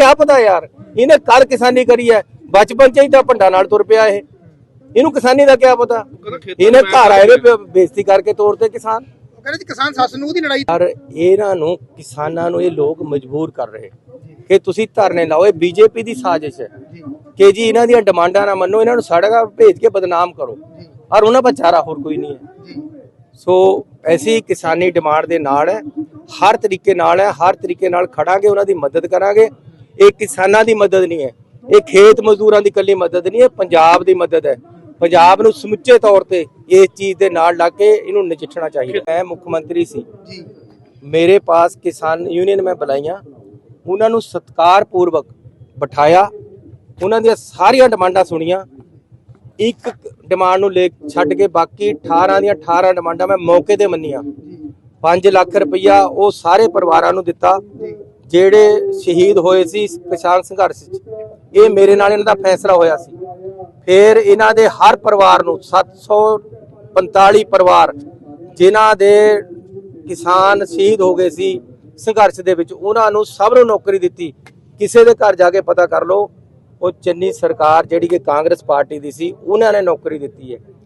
ਕੀ ਪਤਾ ਯਾਰ? ਇਹਨੇ ਕੱਲ ਕਿਸਾਨੀ ਕਰੀ ਹੈ। ਬਚਪਨ ਚ ਹੀ ਤਾਂ ਭੰਡਾ ਨਾਲ ਤੁਰ ਪਿਆ ਇਹ। ਇਹਨੂੰ ਕਿਸਾਨੀ ਦਾ ਕੀ ਪਤਾ? ਇਹਨੇ ਘਰ ਆਏ ਬ- ਬੇਇੱਜ਼ਤੀ ਕਰਕੇ ਤੋੜਦੇ ਕਿਸਾਨ। ਕਹਿੰਦੇ ਜੀ ਕਿਸਾਨ ਸੱਸ ਨੂੰ ਦੀ ਲੜਾਈ ਪਰ ਇਹਨਾਂ ਨੂੰ ਕਿਸਾਨਾਂ ਨੂੰ ਇਹ ਲੋਕ ਮਜਬੂਰ ਕਰ ਰਹੇ। ਕਿ ਤੁਸੀਂ ਧਰਨੇ ਲਾਓ ਇਹ ਬੀਜੇਪੀ ਦੀ ਸਾਜ਼ਿਸ਼ ਹੈ। ਕਿ ਜੀ ਇਹਨਾਂ ਦੀਆਂ ਡਿਮਾਂਡਾਂ ਨਾ ਮੰਨੋ ਇਹਨਾਂ ਨੂੰ ਸੜਕਾਂ ਭੇਜ ਕੇ ਬਦਨਾਮ ਕਰੋ। ਔਰ ਉਹਨਾਂ ਦਾ ਚਾਰਾ ਹੋਰ ਕੋਈ ਨਹੀਂ ਹੈ। ਸੋ ਐਸੀ ਕਿਸਾਨੀ ਡਿਮਾਂਡ ਦੇ ਨਾਲ ਹੈ। ਹਰ ਤਰੀਕੇ ਨਾਲ ਹੈ ਹਰ ਤਰੀਕੇ ਨਾਲ ਖੜਾਂਗੇ ਉਹਨਾਂ ਦੀ ਮਦਦ ਕਰਾਂਗੇ। ਇਹ ਕਿਸਾਨਾਂ ਦੀ ਮਦਦ ਨਹੀਂ ਹੈ। ਇਹ ਖੇਤ ਮਜ਼ਦੂਰਾਂ ਦੀ ਇਕੱਲੀ ਮਦਦ ਨਹੀਂ ਹੈ ਪੰਜਾਬ ਦੀ ਮਦਦ ਹੈ। ਪੰਜਾਬ ਨੂੰ ਸਮੁੱਚੇ ਤੌਰ ਤੇ ਇਸ ਚੀਜ਼ ਦੇ ਨਾਲ ਲੱਗ ਕੇ ਇਹਨੂੰ ਨਜਿੱਠਣਾ ਚਾਹੀਦਾ। ਮੈਂ ਮੁੱਖ ਮੰਤਰੀ ਸੀ। ਜੀ। ਮੇਰੇ ਪਾਸ ਕਿਸਾਨ ਯੂਨੀਅਨ ਮੈਂ ਬੁਲਾਈਆਂ। ਉਹਨਾਂ ਨੂੰ ਸਤਿਕਾਰਪੂਰਵਕ ਬਿਠਾਇਆ। ਉਹਨਾਂ ਦੀਆਂ ਸਾਰੀਆਂ ਡਿਮਾਂਡਾਂ ਸੁਣੀਆਂ। ਇੱਕ ਡਿਮਾਂਡ ਨੂੰ ਲੈ ਛੱਡ ਕੇ ਬਾਕੀ 18 ਦੀਆਂ 18 ਡਿਮਾਂਡਾਂ ਮੈਂ ਮੌਕੇ ਤੇ ਮੰਨੀਆਂ। 5 ਲੱਖ ਰੁਪਈਆ ਉਹ ਸਾਰੇ ਪਰਿਵਾਰਾਂ ਨੂੰ ਦਿੱਤਾ। ਜਿਹੜੇ ਸ਼ਹੀਦ ਹੋਏ ਸੀ ਕਿਸਾਨ ਸੰਘਰਸ਼ 'ਚ, ਇਹ ਮੇਰੇ ਨਾਲ ਇਹਨਾਂ ਦਾ ਫੈਸਲਾ ਹੋਇਆ ਸੀ। ਫਿਰ ਇਹਨਾਂ ਦੇ ਹਰ ਪਰਿਵਾਰ ਨੂੰ 745 ਪਰਿਵਾਰ ਜਿਨ੍ਹਾਂ ਦੇ ਕਿਸਾਨ ਸ਼ਹੀਦ ਹੋ ਗਏ ਸੀ ਸੰਘਰਸ਼ ਦੇ ਵਿੱਚ, ਉਹਨਾਂ ਨੂੰ ਸਭ ਨੂੰ ਨੌਕਰੀ ਦਿੱਤੀ। ਕਿਸੇ ਦੇ ਘਰ ਜਾ ਕੇ ਪਤਾ ਕਰ ਲਓ, ਉਹ ਚੰਨੀ ਸਰਕਾਰ ਜਿਹੜੀ ਕਿ ਕਾਂਗਰਸ ਪਾਰਟੀ ਦੀ ਸੀ, ਉਹਨਾਂ ਨੇ ਨੌਕਰੀ ਦਿੱਤੀ ਹੈ।